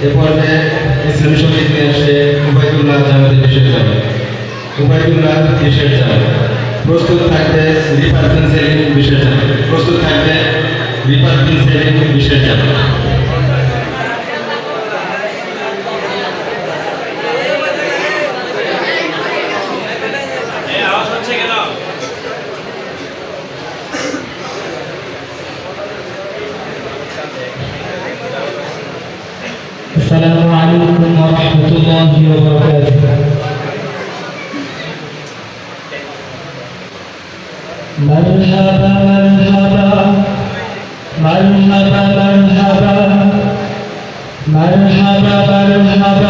এ পর্যায়ে ইসলামী সংগীত নিয়ে আসে উবায়দুল্লাহ জামাতে। বিশেষ যাবে উবায়দুল্লাহ বিশেষ যাবে প্রস্তুত থাকবে রিপার্সেন সেলিং বিশেষ যাবে প্রস্তুত থাকবে রিপার্সেন সেলিং বিশেষ যাবে السلام عليكم ورحمة الله وبركاته مرحبا مرحبا مرحبا مرحبا مرحبا مرحبا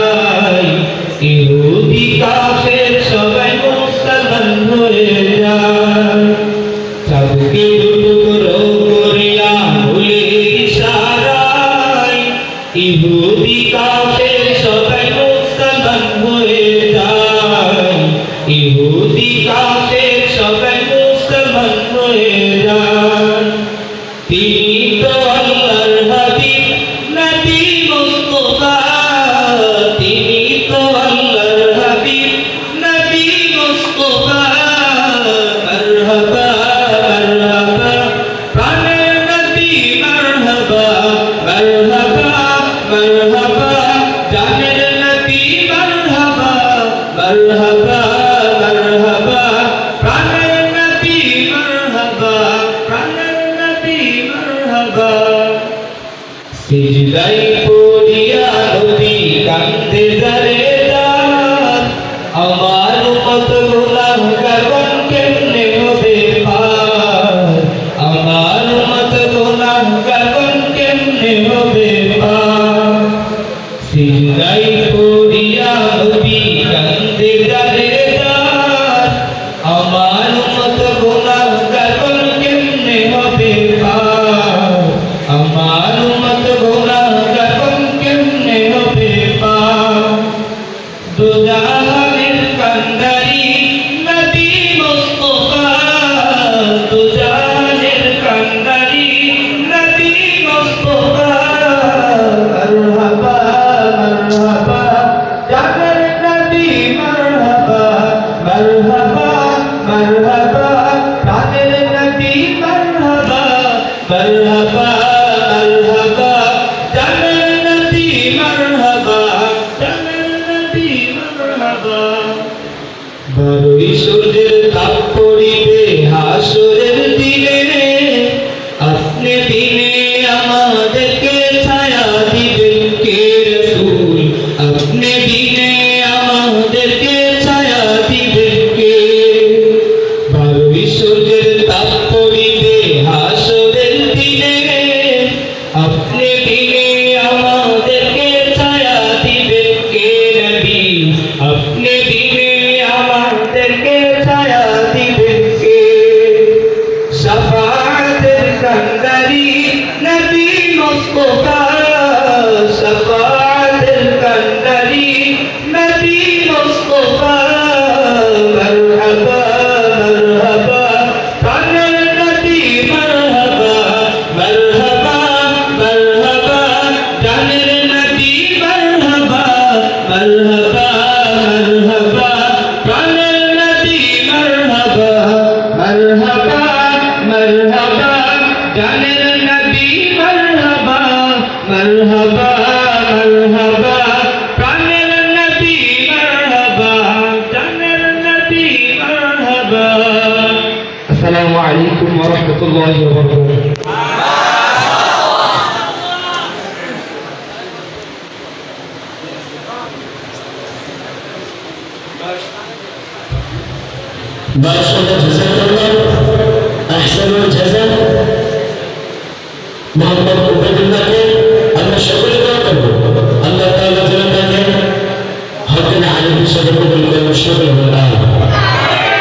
ইহুদি কাফের সবাই মুসলমান হয়ে যায়। ইহুদি কাফের সবাই মুসলমান হয়ে যায়। Sejidai podia rodi kang கந்த বারোই সূর্যের তাপ পড়িবে হাসুরের দিনে। আপনি দিনে আমাদেরকে ছায়া দিবেন কে ছায়া দিবেন কে? বারোই সূর্যের 不干 عليكم ورحمة الله وبركاته. بارك الله جزاك الله أحسن الجزاء. محمد عبيد الله أن الشغل قاتل الله تعالى جل وعلا حقنا عليه صدقه الشغل والآخر